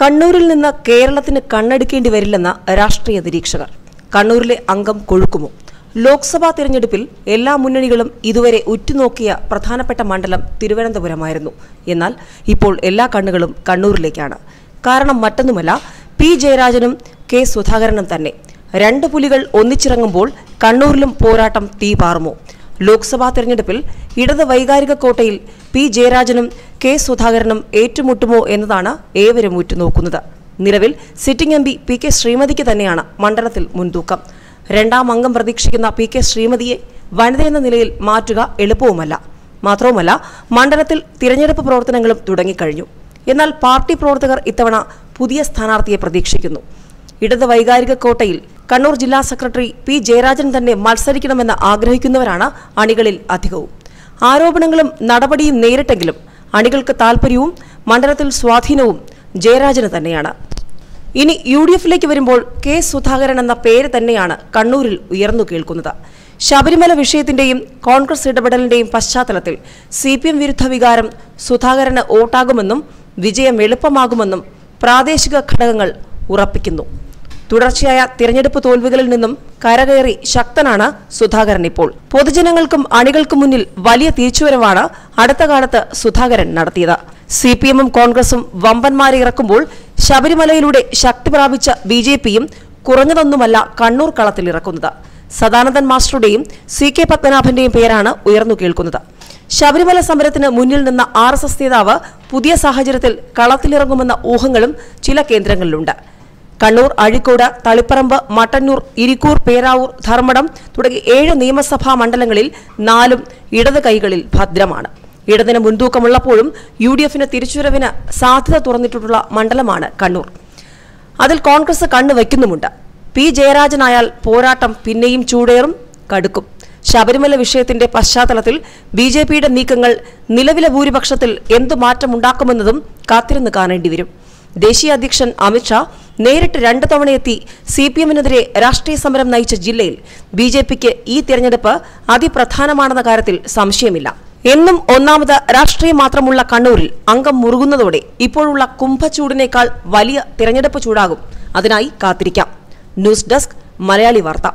കണ്ണൂരിൽ നിന്ന് കേരളത്തിന് കണ്ണെടുക്കേണ്ടി വരില്ലെന്ന രാഷ്ട്രീയ നിരീക്ഷകർ. കണ്ണൂരിലെ അംഗം കൊഴുക്കുമോ? ലോക്സഭാ തിരഞ്ഞെടുപ്പിൽ എല്ലാ മുന്നണികളും ഇതുവരെ ഉറ്റുനോക്കിയ പ്രധാനപ്പെട്ട മണ്ഡലം തിരുവനന്തപുരമായിരുന്നു. എന്നാൽ ഇപ്പോൾ എല്ലാ കണ്ണുകളും കണ്ണൂരിലേക്കാണ്. കാരണം മറ്റൊന്നുമല്ല പി ജയരാജനും കെ സുധാകരനും തന്നെ. രണ്ട് പുലികൾ ഒന്നിച്ചിറങ്ങുമ്പോൾ കണ്ണൂരിലും പോരാട്ടം തീ പാറുമോ? ലോക്സഭാ തിരഞ്ഞെടുപ്പിൽ ഇടത് വൈകാരിക കോട്ടയിൽ പി ജയരാജനും കെ സുധാകരനും ഏറ്റുമുട്ടുമോ എന്നതാണ് ഏവരും ഉറ്റുനോക്കുന്നത്. നിലവിൽ sitting M P P K ശ്രീമതിക്ക് തന്നെയാണ് മണ്ഡലത്തിൽ മുൻതൂക്കം. രണ്ടാം അംഗം പ്രതീക്ഷിക്കുന്ന പി കെ ശ്രീമതിയെ വനിതയെന്ന നിലയിൽ മാറ്റുക എളുപ്പവുമല്ല. മാത്രവുമല്ല മണ്ഡലത്തിൽ തിരഞ്ഞെടുപ്പ് പ്രവർത്തനങ്ങളും തുടങ്ങിക്കഴിഞ്ഞു. എന്നാൽ പാർട്ടി പ്രവർത്തകർ ഇത്തവണ പുതിയ സ്ഥാനാർത്ഥിയെ പ്രതീക്ഷിക്കുന്നു. ഇടത് വൈകാരിക കോട്ടയിൽ കണ്ണൂർ ജില്ലാ സെക്രട്ടറി പി ജയരാജൻ തന്നെ മത്സരിക്കണമെന്ന് ആഗ്രഹിക്കുന്നവരാണ് അണികളിൽ അധികവും. ആരോപണങ്ങളും നടപടിയും നേരിട്ടെങ്കിലും അണികൾക്ക് താൽപര്യവും മണ്ഡലത്തിൽ സ്വാധീനവും ജയരാജന് തന്നെയാണ്. ഇനി യു ഡി എഫിലേക്ക് വരുമ്പോൾ കെ സുധാകരൻ എന്ന പേര് തന്നെയാണ് കണ്ണൂരിൽ ഉയർന്നു കേൾക്കുന്നത്. ശബരിമല വിഷയത്തിന്റെയും കോൺഗ്രസ് ഇടപെടലിന്റെയും പശ്ചാത്തലത്തിൽ സി പി എം വിരുദ്ധ വികാരം സുധാകരന് വോട്ടാകുമെന്നും വിജയം എളുപ്പമാകുമെന്നും പ്രാദേശിക ഘടകങ്ങൾ ഉറപ്പിക്കുന്നു. തുടർച്ചയായ തിരഞ്ഞെടുപ്പ് തോൽവികളിൽ നിന്നും കരകയറി ശക്തനാണ് സുധാകരൻ ഇപ്പോൾ. പൊതുജനങ്ങൾക്കും അണികൾക്കും മുന്നിൽ വലിയ തിരിച്ചുവരവാണ് അടുത്ത കാലത്ത് സുധാകരൻ നടത്തിയത്. സി പി എമ്മും കോൺഗ്രസും വമ്പന്മാരെ ഇറക്കുമ്പോൾ ശബരിമലയിലൂടെ ശക്തി പ്രാപിച്ച ബി ജെ പിയും കുറഞ്ഞതൊന്നുമല്ല കണ്ണൂർ കളത്തിൽ ഇറക്കുന്നത്. സദാനന്ദൻ മാസ്റ്ററുടെയും സി കെ പത്മനാഭന്റെയും പേരാണ് ഉയർന്നു കേൾക്കുന്നത്. ശബരിമല സമരത്തിന് മുന്നിൽ നിന്ന ആർ എസ് എസ് നേതാവ് പുതിയ സാഹചര്യത്തിൽ കളത്തിലിറങ്ങുമെന്ന ഊഹങ്ങളും ചില കേന്ദ്രങ്ങളിലുണ്ട്. കണ്ണൂർ അഴിക്കോട് തളിപ്പറമ്പ് മട്ടന്നൂർ ഇരിക്കൂർ പേരാവൂർ ധർമ്മടം തുടങ്ങി ഏഴ് നിയമസഭാ മണ്ഡലങ്ങളിൽ നാലും ഇടത് കൈകളിൽ ഭദ്രമാണ്. ഇടതിന് മുൻതൂക്കമുള്ളപ്പോഴും യു ഡി എഫിന് തിരിച്ചുവരവിന് സാധ്യത തുറന്നിട്ടുള്ള മണ്ഡലമാണ് കണ്ണൂർ. അതിൽ കോൺഗ്രസ് കണ്ണു വയ്ക്കുന്നുമുണ്ട്. പി ജയരാജനായാൽ പോരാട്ടം പിന്നെയും ചൂടേറും കടുക്കും. ശബരിമല വിഷയത്തിന്റെ പശ്ചാത്തലത്തിൽ ബി ജെ പിയുടെ നീക്കങ്ങൾ നിലവിലെ ഭൂരിപക്ഷത്തിൽ എന്തു മാറ്റമുണ്ടാക്കുമെന്നതും കാത്തിരുന്ന് കാണേണ്ടി വരും. ദേശീയ അധ്യക്ഷൻ അമിത്ഷാ നേരിട്ട് രണ്ട് തവണയെത്തി സി പി എമ്മിനെതിരെ രാഷ്ട്രീയ സമരം നയിച്ച ജില്ലയിൽ ബി ജെ പിക്ക് ഈ തിരഞ്ഞെടുപ്പ് അതിപ്രധാനമാണെന്ന കാര്യത്തിൽ സംശയമില്ല. എന്നും ഒന്നാമത് രാഷ്ട്രീയം മാത്രമുള്ള കണ്ണൂരിൽ അംഗം മുറുകുന്നതോടെ ഇപ്പോഴുള്ള കുംഭച്ചൂടിനേക്കാൾ വലിയ തിരഞ്ഞെടുപ്പ് ചൂടാകും. അതിനായി കാത്തിരിക്കാം. ന്യൂസ് ഡെസ്ക് മലയാളി വാർത്ത.